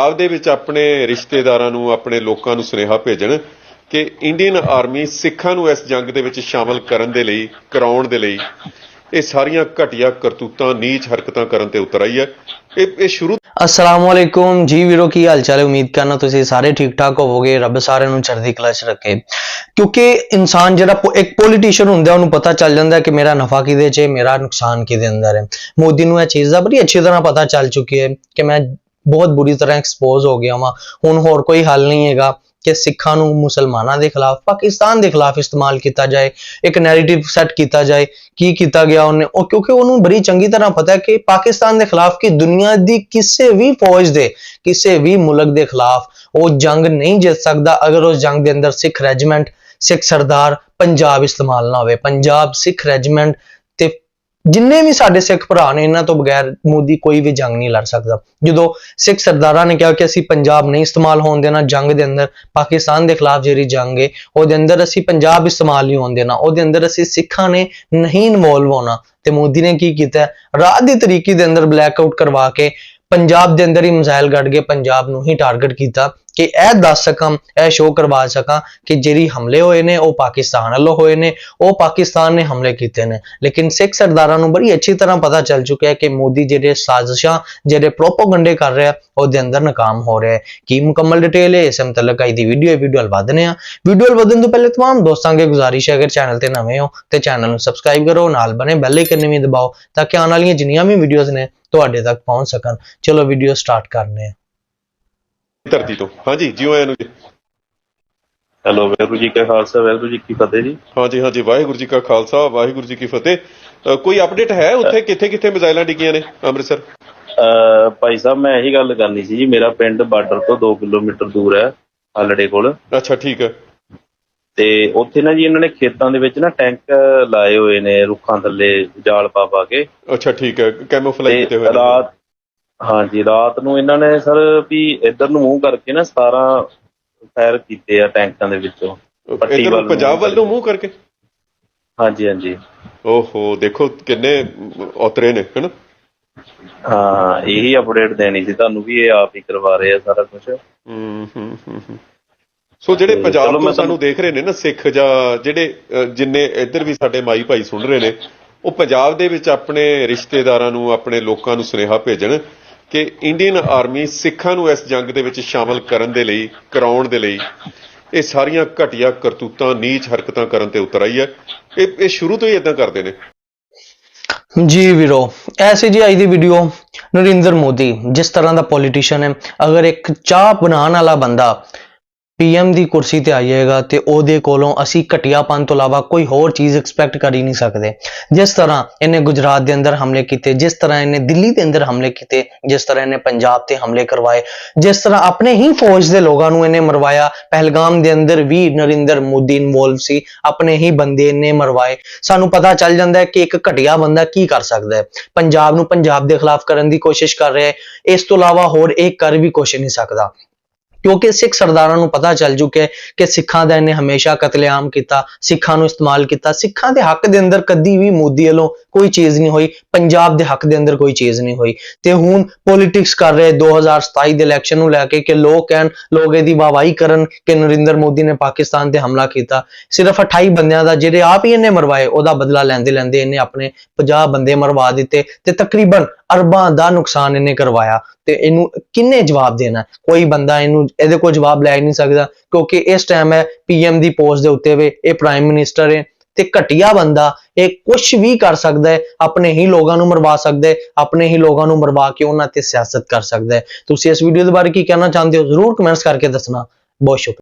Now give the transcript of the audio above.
ਪੰਜਾਬ ਵਿੱਚ ਆਪਣੇ ਰਿਸ਼ਤੇਦਾਰਾਂ ਨੂੰ, ਆਪਣੇ ਲੋਕਾਂ ਨੂੰ ਸੁਨੇਹਾ ਭੇਜਣ ਕਿ ਇੰਡੀਅਨ ਆਰਮੀ ਸਿੱਖਾਂ ਨੂੰ ਇਸ ਜੰਗ ਦੇ ਵਿੱਚ ਸ਼ਾਮਲ ਕਰਨ ਦੇ ਲਈ, ਕਰਾਉਣ ਦੇ ਲਈ ਇਹ ਸਾਰੀਆਂ ਘਟੀਆ ਕਰਤੂਤਾਂ, ਨੀਚ ਹਰਕਤਾਂ ਕਰਨ ਤੇ ਉਤਰ ਆਈ ਹੈ। ਇਹ ਇਹ ਸ਼ੁਰੂ ਅਸਲਾਮ ਵਾਲੇਕੁਮ ਜੀ ਵੀਰੋ, ਕੀ ਹਾਲ ਚਾਲ ਹੈ? ਉਮੀਦ ਕਰਨਾ ਤੁਸੀਂ ਸਾਰੇ ਠੀਕ ਠਾਕ ਹੋਵੋਗੇ, ਰੱਬ ਸਾਰਿਆਂ ਨੂੰ ਚੜ੍ਹਦੀ ਕਲਾ 'ਚ ਰੱਖੇ। ਕਿਉਂਕਿ ਇਨਸਾਨ ਜਿਹੜਾ ਪੋ- ਇੱਕ ਪੋਲੀਟੀਸ਼ੀਅਨ ਹੁੰਦਾ, ਉਹਨੂੰ ਪਤਾ ਚੱਲ ਜਾਂਦਾ ਕਿ ਮੇਰਾ ਨਫਾ ਕਿਹਦੇ 'ਚ ਹੈ, ਮੇਰਾ ਨੁਕਸਾਨ ਕਿਹਦੇ ਅੰਦਰ ਹੈ। ਮੋਦੀ ਨੂੰ ਇਹ ਚੀਜ਼ ਦਾ ਬੜੀ ਅੱਛੀ ਤਰ੍ਹਾਂ ਪਤਾ ਚੱਲ ਚੁੱਕੀ ਹੈ ਕਿ ਮੈਂ ਬਹੁਤ ਬੁਰੀ ਤਰ੍ਹਾਂ ਐਕਸਪੋਜ਼ ਹੋ ਗਿਆ ਵਾਂ। ਹੁਣ ਹੋਰ ਕੋਈ ਹੱਲ ਨਹੀਂ ਹੈਗਾ ਕਿ ਸਿੱਖਾਂ ਨੂੰ ਮੁਸਲਮਾਨਾਂ ਦੇ ਖਿਲਾਫ, ਪਾਕਿਸਤਾਨ ਦੇ ਖਿਲਾਫ ਇਸਤੇਮਾਲ ਕੀਤਾ ਜਾਏ, ਇੱਕ ਨੈਰੇਟਿਵ ਸੈੱਟ ਕੀਤਾ ਜਾਏ, ਕੀ ਕੀਤਾ ਗਿਆ ਉਹਨੇ। ਉਹ ਕਿਉਂਕਿ ਉਹਨੂੰ ਬੜੀ ਚੰਗੀ ਤਰ੍ਹਾਂ ਪਤਾ ਹੈ ਕਿ ਪਾਕਿਸਤਾਨ ਦੇ ਖਿਲਾਫ ਕਿ ਦੁਨੀਆ ਦੀ ਕਿਸੇ ਵੀ ਫੌਜ ਦੇ, ਕਿਸੇ ਵੀ ਮੁਲਕ ਦੇ ਖਿਲਾਫ ਉਹ ਜੰਗ ਨਹੀਂ ਜਿੱਤ ਸਕਦਾ ਅਗਰ ਉਸ ਜੰਗ ਦੇ ਅੰਦਰ ਸਿੱਖ ਰੈਜੀਮੈਂਟ, ਸਿੱਖ ਸਰਦਾਰ ਪੰਜਾਬ ਇਸਤੇਮਾਲ ਨਾ ਹੋਵੇ। ਪੰਜਾਬ ਸਿੱਖ ਰੈਜੀਮੈਂਟ ਜਿੰਨੇ ਵੀ ਸਾਡੇ ਸਿੱਖ ਭਰਾ ਨੇ, ਇਹਨਾਂ ਤੋਂ ਬਗੈਰ ਮੋਦੀ ਕੋਈ ਵੀ ਜੰਗ ਨਹੀਂ ਲੜ ਸਕਦਾ। ਜਦੋਂ ਸਿੱਖ ਸਰਦਾਰਾਂ ਨੇ ਕਿਹਾ ਕਿ ਅਸੀਂ ਪੰਜਾਬ ਨਹੀਂ ਇਸਤੇਮਾਲ ਹੋਣ ਦੇਣਾ ਜੰਗ ਦੇ ਅੰਦਰ, ਪਾਕਿਸਤਾਨ ਦੇ ਖਿਲਾਫ ਜਿਹੜੀ ਜੰਗ ਹੈ ਉਹਦੇ ਅੰਦਰ ਅਸੀਂ ਪੰਜਾਬ ਇਸਤੇਮਾਲ ਨਹੀਂ ਹੋਣ ਦੇਣਾ, ਉਹਦੇ ਅੰਦਰ ਅਸੀਂ ਸਿੱਖਾਂ ਨੇ ਨਹੀਂ ਇਨਵੋਲਵ ਹੋਣਾ। ਤੇ ਮੋਦੀ ਨੇ ਕੀ ਕੀਤਾ? ਹੈ? ਰਾਤ ਦੀ ਤਰੀਕੀ ਦੇ ਅੰਦਰ ਬਲੈਕ ਆਊਟ ਕਰਵਾ ਕੇ ਪੰਜਾਬ ਦੇ ਅੰਦਰ ਹੀ ਮਿਸਾਈਲ ਗੱਡ ਕੇ ਪੰਜਾਬ ਨੂੰ ਹੀ ਟਾਰਗੇਟ ਕੀਤਾ। ਕਿ ਇਹ ਦੱਸ ਸਕਾਂ, ਇਹ ਸ਼ੋਅ ਕਰਵਾ ਸਕਾਂ ਕਿ ਜਿਹੜੀ ਹਮਲੇ ਹੋਏ ਨੇ, ਉਹ ਪਾਕਿਸਤਾਨ ਵੱਲੋਂ ਹੋਏ ਨੇ, ਉਹ ਪਾਕਿਸਤਾਨ ਨੇ ਹਮਲੇ ਕੀਤੇ ਨੇ। ਲੇਕਿਨ ਸਿੱਖ ਸਰਦਾਰਾਂ ਨੂੰ ਬੜੀ ਅੱਛੀ ਤਰ੍ਹਾਂ ਪਤਾ ਚੱਲ ਚੁੱਕਿਆ ਹੈ ਕਿ ਮੋਦੀ ਜਿਹੜੇ ਸਾਜ਼ਿਸ਼ਾਂ, ਜਿਹੜੇ ਪ੍ਰੋਪਾਗੈਂਡੇ ਕਰ ਰਿਹਾ, ਉਹਦੇ ਅੰਦਰ ਨਾਕਾਮ ਹੋ ਰਿਹਾ ਹੈ। ਕੀ ਮੁਕੰਮਲ ਡਿਟੇਲ ਹੈ, ਇਸ ਮੁਤਲਕ ਆਈ ਦੀ ਵੀਡੀਓ ਵੀਡੀਓ ਵਧਨੇ ਆ ਵੀਡੀਓ ਵਧਣ ਤੋਂ ਪਹਿਲੇ ਤਮਾਮ ਦੋਸਤਾਂ ਅੱਗੇ ਗੁਜ਼ਾਰਿਸ਼ ਹੈ, ਅਗਰ ਚੈਨਲ ਤੇ ਨਵੇਂ ਹੋ, ਤੇ ਚੈਨਲ ਨੂੰ ਸਬਸਕ੍ਰਾਈਬ ਕਰੋ, ਨਾਲ ਬਣੇ ਬੈਲ ਆਈਕਨ ਵੀ ਦਬਾਓ, ਤਾਂ ਕਿ ਆਉਣ ਵਾਲੀਆਂ ਜਿੰਨੀਆਂ ਵੀ ਵੀਡੀਓਜ਼ ਨੇ, ਤੁਹਾਡੇ ਤੱਕ ਪਹੁੰਚ ਸਕਣ। ਚਲੋ ਵੀਡੀਓ ਸਟਾਰਟ ਕਰਦੇ ਹਾਂ। ਧਰਤੀ ਤੋਂ। ਹਾਂਜੀ ਜਿਉਂ ਆਇਆਂ ਨੂੰ ਜੀ। ਹੈਲੋ ਵਾਹਿਗੁਰੂ ਜੀ ਕਾ ਖਾਲਸਾ ਵਾਹਿਗੁਰੂ ਜੀ ਕੀ ਫਤਿਹ ਜੀ। ਹਾਂਜੀ ਹਾਂਜੀ ਵਾਹਿਗੁਰੂ ਜੀ ਕਾ ਖਾਲਸਾ ਵਾਹਿਗੁਰੂ ਜੀ ਕੀ ਫਤਿਹ। ਅ, ਕੋਈ ਅਪਡੇਟ ਹੈ ਉੱਥੇ? ਕਿੱਥੇ ਕਿੱਥੇ ਮਿਜ਼ਾਈਲਾਂ ਡਿੱਗੀਆਂ ਨੇ ਅੰਮ੍ਰਿਤਸਰ? ਅਹ ਭਾਈ ਸਾਹਿਬ ਮੈਂ ਇਹੀ ਗੱਲ ਕਰਨੀ ਸੀ ਜੀ। ਮੇਰਾ ਪਿੰਡ ਬਾਰਡਰ ਤੋਂ 2 ਕਿਲੋਮੀਟਰ ਦੂਰ ਹੈ ਹਾਲੜੇ ਕੋਲ। ਅੱਛਾ ਠੀਕ ਹੈ। ਤੇ ਉੱਥੇ ਨਾ ਜੀ ਇਹਨਾਂ ਨੇ ਖੇਤਾਂ ਦੇ ਵਿੱਚ ਨਾ ਟੈਂਕ ਲਾਏ ਹੋਏ ਨੇ ਰੁੱਖਾਂ ਥੱਲੇ ਜਾਲ ਪਾ ਪਾ ਕੇ। ਅੱਛਾ ਠੀਕ ਹੈ। ਕੈਮੋਫਲਾਈਜ਼ ਕੀਤੇ ਤੇ ਹੋਏ ਨੇ। ਰਾਤ ਹਾਂਜੀ ਰਾਤ ਨੂੰ ਇਹਨਾਂ ਨੇ ਸਰ ਵੀ ਇੱਧਰ ਨੂੰ ਮੂੰਹ ਕਰਕੇ ਨਾ 17 ਫਾਇਰ ਕੀਤੇ ਆ ਟੈਂਕਾਂ ਦੇ ਵਿੱਚੋਂ ਪੱਟੀ ਵੱਲ ਪੰਜਾਬ ਵੱਲ ਨੂੰ ਮੂੰਹ ਕਰਕੇ? ਹਾਂਜੀ ਹਾਂਜੀ। ਓਹੋ ਦੇਖੋ ਕਿੰਨੇ ਉਤਰੇ ਨੇ ਹਨ? ਹਾਂ ਇਹੀ ਅਪਡੇਟ ਦੇਣੀ ਸੀ ਤੁਹਾਨੂੰ ਵੀ ਇਹ ਆਪ ਹੀ ਕਰਵਾ ਰਹੇ ਆ ਸਾਰਾ ਕੁਝ ਹੂੰ ਹੂੰ। ਸੋ ਜਿਹੜੇ ਪੰਜਾਬ ਤੋਂ ਸਾਨੂੰ ਦੇਖ ਰਹੇ ਨੇ ਨਾ ਸਿੱਖ ਜਾਂ ਜਿਹੜੇ ਜਿੰਨੇ ਇੱਧਰ ਵੀ ਸਾਡੇ ਮਾਈ ਭਾਈ ਸੁਣ ਰਹੇ ਨੇ ਉਹ ਪੰਜਾਬ ਦੇ ਵਿੱਚ ਆਪਣੇ ਰਿਸ਼ਤੇਦਾਰਾਂ ਨੂੰ ਆਪਣੇ ਲੋਕਾਂ ਨੂੰ ਸੁਨੇਹਾ ਭੇਜਣ। ਕਿ ਇੰਡੀਅਨ ਆਰਮੀ ਸਿੱਖਾਂ ਨੂੰ ਇਸ ਜੰਗ ਦੇ ਵਿੱਚ ਸ਼ਾਮਲ ਕਰਨ ਦੇ ਲਈ, ਕਰਾਉਣ ਦੇ ਲਈ ਇਹ ਸਾਰੀਆਂ ਘਟੀਆ ਕਰਤੂਤਾਂ, ਨੀਚ ਹਰਕਤਾਂ ਕਰਨ ਤੇ ਉਤਰ ਆਈ ਹੈ। ਇਹ ਇਹ ਸ਼ੁਰੂ ਤੋਂ ਹੀ ਇਦਾਂ ਕਰਦੇ ਨੇ। ਜੀ ਵੀਰੋ ਐਸੀ ਜੀ ਅੱਜ ਦੀ ਵੀਡੀਓ ਨਰਿੰਦਰ ਮੋਦੀ। ਜਿਸ ਤਰ੍ਹਾਂ ਦਾ ਪੋਲੀਟੀਸ਼ੀਅਨ ਹੈ, ਅਗਰ ਇੱਕ ਚਾਹ ਬਣਾਉਣ ਵਾਲਾ ਬੰਦਾ ਪੀਐਮ ਦੀ ਕੁਰਸੀ ਤੇ ਆਈਏਗਾ ਤੇ ਉਹਦੇ ਕੋਲੋਂ ਅਸੀਂ ਘਟਿਆਪਨ ਤੋਂ ਇਲਾਵਾ ਕੋਈ ਹੋਰ ਚੀਜ਼ ਐਕਸਪੈਕਟ ਕਰ ਹੀ ਨਹੀਂ ਸਕਦੇ। ਜਿਸ ਤਰ੍ਹਾਂ ਇਹਨੇ ਗੁਜਰਾਤ ਦੇ ਅੰਦਰ ਹਮਲੇ ਕੀਤੇ, ਜਿਸ ਤਰ੍ਹਾਂ ਇਹਨੇ ਦਿੱਲੀ ਦੇ ਅੰਦਰ ਹਮਲੇ ਕੀਤੇ, ਜਿਸ ਤਰ੍ਹਾਂ ਇਹਨੇ ਪੰਜਾਬ ਤੇ ਹਮਲੇ ਕਰਵਾਏ, ਜਿਸ ਤਰ੍ਹਾਂ ਆਪਣੇ ਹੀ ਫੌਜ ਦੇ ਲੋਕਾਂ ਨੂੰ ਇਹਨੇ ਮਰਵਾਇਆ। ਪਹਿਲਗਾਮ ਦੇ ਅੰਦਰ ਵੀ ਨਰਿੰਦਰ ਮੋਦੀ ਇਨਵੋਲਵ ਸੀ, ਆਪਣੇ ਹੀ ਬੰਦੇ ਇਹਨੇ ਮਰਵਾਏ। ਸਾਨੂੰ ਪਤਾ ਚੱਲ ਜਾਂਦਾ ਹੈ ਕਿ ਇੱਕ ਘਟੀਆ ਬੰਦਾ ਕੀ ਕਰ ਸਕਦਾ ਹੈ। ਪੰਜਾਬ ਨੂੰ ਪੰਜਾਬ ਦੇ ਖਿਲਾਫ ਕਰਨ ਦੀ ਕੋਸ਼ਿਸ਼ ਕਰ ਰਿਹਾ ਹੈ। ਇਸ ਤੋਂ ਇਲਾਵਾ ਹੋਰ ਇਹ ਕਰ ਵੀ ਕੁਛ ਨਹੀਂ ਸਕਦਾ। ਕਿਉਂਕਿ ਸਿੱਖ ਸਰਦਾਰਾਂ ਨੂੰ ਪਤਾ ਚੱਲ ਚੁੱਕਿਆ ਕਿ ਸਿੱਖਾਂ ਦਾ ਇਹਨੇ ਹਮੇਸ਼ਾ ਕਤਲੇਆਮ ਕੀਤਾ, ਸਿੱਖਾਂ ਨੂੰ ਇਸਤੇਮਾਲ ਕੀਤਾ। ਸਿੱਖਾਂ ਦੇ ਹੱਕ ਦੇ ਅੰਦਰ ਕਦੀ ਵੀ ਮੋਦੀ ਵੱਲੋਂ ਕੋਈ ਚੀਜ਼ ਨਹੀਂ ਹੋਈ, ਪੰਜਾਬ ਦੇ ਹੱਕ ਦੇ ਅੰਦਰ ਕੋਈ ਚੀਜ਼ ਨਹੀਂ ਹੋਈ। ਤੇ ਹੁਣ ਪੋਲਿਟਿਕਸ ਕਰ ਰਹੇ 2027 ਦੇ ਇਲੈਕਸ਼ਨ ਨੂੰ ਲੈ ਕੇ ਕਿ ਲੋਕ ਕਹਿਣ, ਲੋਕ ਇਹਦੀ ਵਾਹਵਾਹੀ ਕਰਨ ਕਿ ਨਰਿੰਦਰ ਮੋਦੀ ਨੇ ਪਾਕਿਸਤਾਨ ਤੇ ਹਮਲਾ ਕੀਤਾ। ਸਿਰਫ 28 ਬੰਦਿਆਂ ਦਾ, ਜਿਹੜੇ ਆਪ ਹੀ ਇਹਨੇ ਮਰਵਾਏ, ਉਹਦਾ ਬਦਲਾ ਲੈਂਦੇ ਲੈਂਦੇ ਇਹਨੇ ਆਪਣੇ 50 ਬੰਦੇ ਮਰਵਾ ਦਿੱਤੇ ਤੇ ਤਕਰੀਬਨ ਅਰਬਾਂ ਦਾ ਨੁਕਸਾਨ ਇਹਨੇ ਕਰਵਾਇਆ। ਤੇ ਇਹਨੂੰ ਕਿੰਨੇ ਜਵਾਬ ਦੇਣਾ? ਕੋਈ ਬੰਦਾ ਇਹਨੂੰ, ਇਹਦੇ ਕੋਲ ਜਵਾਬ ਲੈ ਨਹੀਂ ਸਕਦਾ, ਕਿਉਂਕਿ ਇਸ ਟਾਈਮ ਹੈ ਪੀਐਮ ਦੀ ਪੋਸਟ ਦੇ ਉੱਤੇ ਵੇ, ਇਹ ਪ੍ਰਾਈਮ ਮਿਨਿਸਟਰ ਹੈ। ਤੇ ਘਟੀਆ ਬੰਦਾ ਇਹ ਕੁਝ ਵੀ ਕਰ ਸਕਦਾ ਹੈ, ਆਪਣੇ ਹੀ ਲੋਕਾਂ ਨੂੰ ਮਰਵਾ ਸਕਦਾ ਹੈ, ਆਪਣੇ ਹੀ ਲੋਕਾਂ ਨੂੰ ਮਰਵਾ ਕੇ ਉਹਨਾਂ ਤੇ ਸਿਆਸਤ ਕਰ ਸਕਦਾ ਹੈ। ਤੁਸੀਂ ਇਸ ਵੀਡੀਓ ਦੇ ਬਾਰੇ ਕੀ ਕਹਿਣਾ ਚਾਹੁੰਦੇ ਹੋ? ਜ਼ਰੂਰ ਕਮੈਂਟਸ ਕਰਕੇ ਦੱਸਣਾ। ਬਹੁਤ ਸ਼ੁਕਰੀਆ।